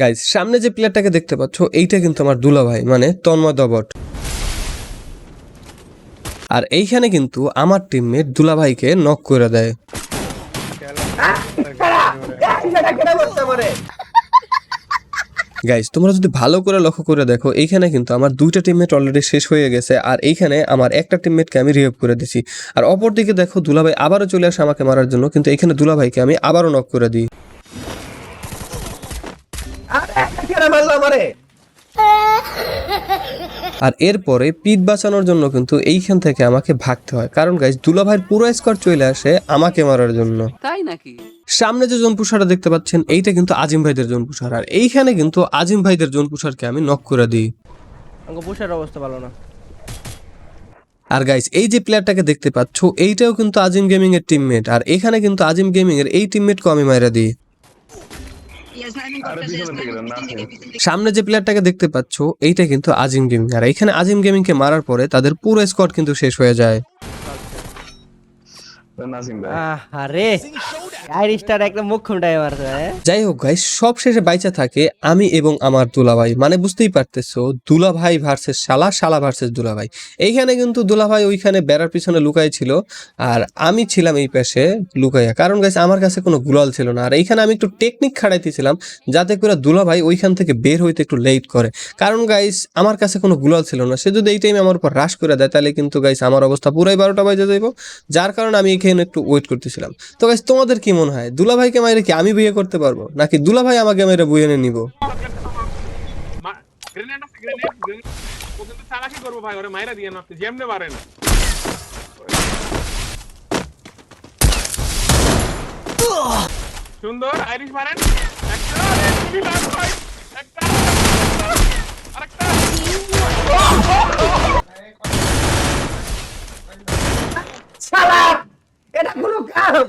Guys সামনে যে প্লেয়ারটাকে দেখতে পাচ্ছ, এইটা কিন্তু আমার দুলা ভাই মানে তন্ময় দবট। আর এইখানে কিন্তু আমার টিমমেট দুলা ভাইকে নক করে দেয়। গাইজ তোমরা যদি ভালো করে লক্ষ্য করে দেখো, এইখানে কিন্তু আমার দুইটা টিমমেট অলরেডি শেষ হয়ে গেছে, আর এইখানে আমার একটা টিমমেটকে আমি রিহেভ করে দিছি। আর অপরদিকে দেখো, দুলাভাই আবারও চলে আসে আমাকে মারার জন্য, কিন্তু এখানে দুলাভাইকে আমি আবারও নক করে দিই। আর এরপরে পিট বাঁচানোর জন্য কিন্তু এইখান থেকে আমাকে ভাগতে হয়। কারণ গাইজ দুলাভাইয়ের পুরো স্কোয়াড চলে আসে আমাকে মারার জন্য। তাই নাকি? সামনে যে জোনপুষারটা দেখতে পাচ্ছেন এইটা কিন্তু আজিম ভাইদের জোনপুষার। আর এইখানে কিন্তু আজিম ভাইদের জোনপুষারকে আমি নক করে দিই। বসার অবস্থা ভালো না। আর গাইস এই যে প্লেয়ারটাকে দেখতে পাচ্ছ এইটাও কিন্তু আজিম গেমিং এর টিমমেট আর এখানে কিন্তু আজিম গেমিং এর এই টিমমেটকে আমি মাইরা দিই। সামনে যে প্লেয়ারটাকে দেখতে পাচ্ছ এইটা কিন্তু আজিম গেমিং। আর এখানে আজিম গেমিং কে মারার পরে তাদের পুরো স্কোয়াড কিন্তু শেষ হয়ে যায়। আরে যাই হোক গাইস সব শেষে বাইচা থাকে আমি এবং আমার দুলাভাই। মানে বুঝতেই পারতেছো, দুলাভাই ভার্সেস শালা শালা ভার্সেস দুলাভাই। এইখানে কিন্তু দুলাভাই ওইখানে বেড়ার পিছনে লুকাই ছিল, আর আমি ছিলাম এই পাশে লুকাইয়া। কারণ গাইস আমার কাছে কোনো গুলাল ছিল না। আর এইখানে আমি একটু টেকনিক খাড়াইতেছিলাম যাতে করে দুলাভাই ওইখান থেকে বের হইতে একটু লেট করে। কারণ গাইস আমার কাছে কোনো গুলাল ছিল না। সে যদি এই টাইমে আমার উপর হ্রাস করে দেয়, তাহলে কিন্তু গাইস আমার অবস্থা পুরাই বারোটা বাজে যাইব। যার কারণে আমি এখানে একটু ওয়েট করতেছিলাম। তো গাইস তোমাদের কি মনে হয়? দুলাভাইকে মাইরে কি আমি বিয়ে করতে পারব? নাকি দুলাভাই আমাকে মেরে বুয়ে এনে নিব? ভাই সুন্দর আইরিশ মারেন। ভাই। শালা এটা কোনো কারণ।